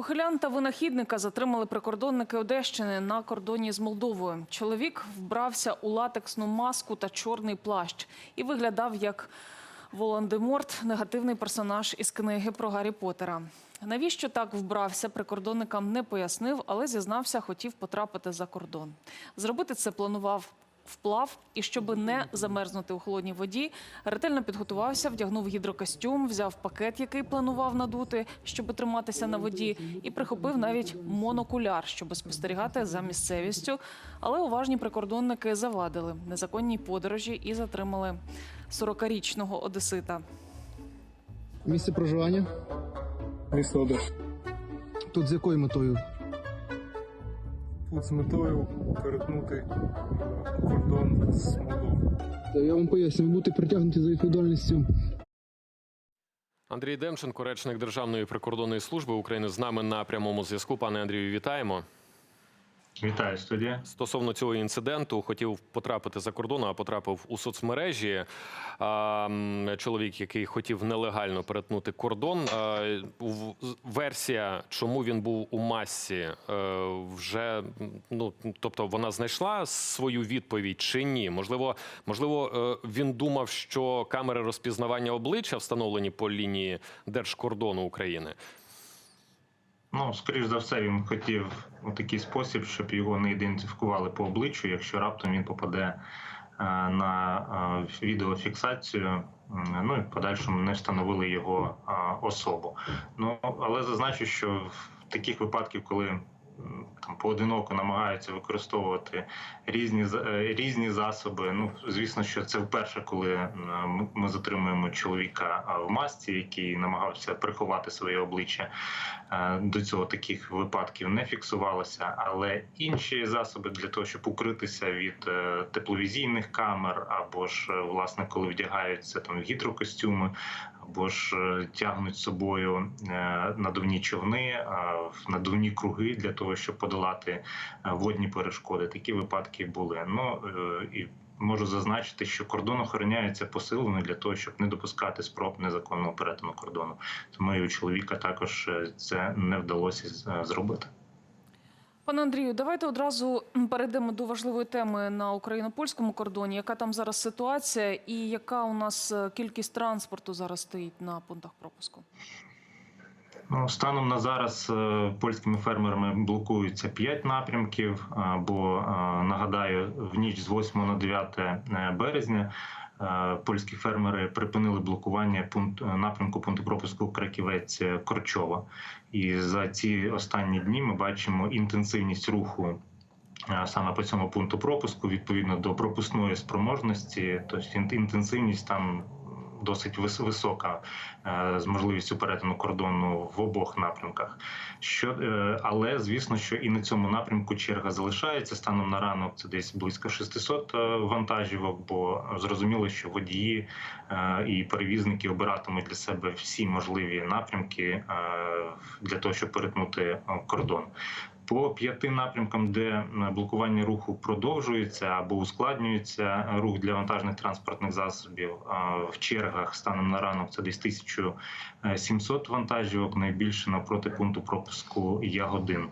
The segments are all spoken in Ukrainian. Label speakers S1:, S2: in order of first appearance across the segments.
S1: Ухилян та винахідника затримали прикордонники Одещини на кордоні з Молдовою. Чоловік вбрався у латексну маску та чорний плащ і виглядав як Волан-де-Морт, негативний персонаж із книги про Гаррі Поттера. Навіщо так вбрався, прикордонникам не пояснив, але зізнався, хотів потрапити за кордон. Зробити це планував вплав, і щоб не замерзнути у холодній воді, ретельно підготувався, вдягнув гідрокостюм, взяв пакет, який планував надути, щоб триматися на воді, і прихопив навіть монокуляр, щоб спостерігати за місцевістю. Але уважні прикордонники завадили незаконній подорожі і затримали 40-річного одесита.
S2: Місце проживання?
S3: Місто Одеса.
S2: Тут з якою метою?
S3: Тут з метою перетнути е, кордон з Молдовою.
S2: Я вам поясню, ви будете притягнуті за відповідальністю.
S4: Андрій Демченко, речник Державної прикордонної служби України, з нами на прямому зв'язку. Пане Андрію, вітаємо.
S5: Вітаю студія.
S4: Стосовно цього інциденту, хотів потрапити за кордон, а потрапив у соцмережі. Чоловік, який хотів нелегально перетнути кордон. Версія, чому він був у масці, е, вже ну тобто вона знайшла свою відповідь чи ні? Можливо, можливо, е, він думав, що камери розпізнавання обличчя встановлені по лінії держкордону України.
S5: Ну, скоріш за все, він хотів у такий спосіб, щоб його не ідентифікували по обличчю, якщо раптом він попаде е, на е, відеофіксацію. Ну і в подальшому не встановили його е, особу. Ну але зазначу, що в таких випадків, коли там поодиноко намагаються використовувати різні е, різні засоби. Ну звісно, що це вперше, коли е, ми- затримуємо чоловіка в масці, який намагався приховати своє обличчя. Е, До цього таких випадків не фіксувалося, але інші засоби для того, щоб укритися від тепловізійних камер, або ж власне, коли вдягаються там гідрокостюми, або ж тягнуть з собою надувні човни, надувні круги для того, щоб подолати е, водні перешкоди. Такі випадки були. Ну е, і можу зазначити, що кордон охороняється посилено для того, щоб не допускати спроб незаконного перетину кордону. Тому і у чоловіка також е, це не вдалося зробити.
S1: Пане Андрію, давайте одразу перейдемо до важливої теми на україно-польському кордоні. Яка там зараз ситуація, і яка у нас кількість транспорту зараз стоїть на пунктах пропуску?
S5: Ну, станом на зараз е, польськими фермерами блокуються 5 напрямків. е, Бо е, нагадаю, в ніч з 8 на 9 березня польські фермери припинили блокування пункт напрямку пункту пропуску Краківець Корчова. І за ці останні дні ми бачимо інтенсивність руху. Саме по цьому пункту пропуску відповідно до пропускної спроможності, тобто ін- інтенсивність там досить вис- висока е, з можливістю перетину кордону в обох напрямках. Що е, але звісно, що і на цьому напрямку черга залишається станом на ранок. Це десь близько 600 е, вантажівок. Бо зрозуміло, що водії і перевізники обиратимуть для себе всі можливі напрямки для того, щоб перетнути кордон. По п'яти напрямкам, де е, блокування руху продовжується або ускладнюється е, рух для вантажних транспортних засобів в чергах станом на ранок це десь 1700 вантажівок, найбільше навпроти пункту пропуску Ягодин.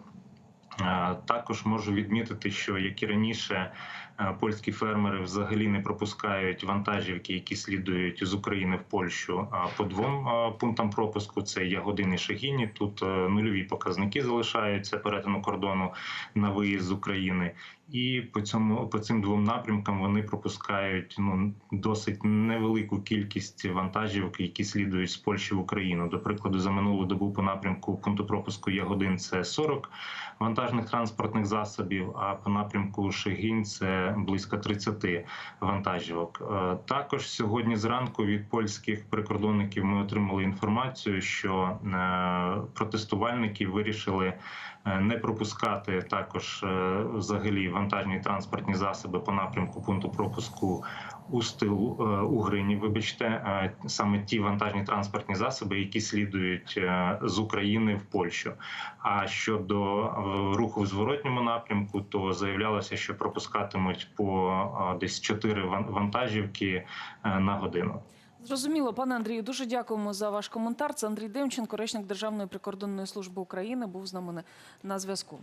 S5: Е, Також можу відмітити, що як і раніше е, польські фермери взагалі не пропускають вантажівки, які слідують з України в Польщу по двом е, пунктам пропуску: це Ягодин і Шагіні. Тут нульові показники залишаються перетину кордону на виїзд з України. І по цьому по цим двом напрямкам вони пропускають ну досить невелику кількість вантажівок, які слідують з Польщі в Україну. До прикладу, за минулу добу по напрямку пункту пропуску Ягодин це 40 вантажних транспортних засобів. А по напрямку Шегінь це близько 30 вантажівок. Е, Також сьогодні зранку від польських прикордонників ми отримали інформацію, що е, протестувальники вирішили е, не пропускати також взагалі вантажні транспортні засоби по напрямку пункту пропуску у стилу е, Угрині. Вибачте, е, саме ті вантажні транспортні засоби, які слідують е, з України в Польщу. А щодо руху в зворотньому напрямку, то заявлялося, що пропускатимуть по десь 4 вантажівки на годину.
S1: Зрозуміло, пане Андрію, дуже дякуємо за ваш коментар. Це Андрій Демченко, речник Державної прикордонної служби України, був з нами на- на зв'язку.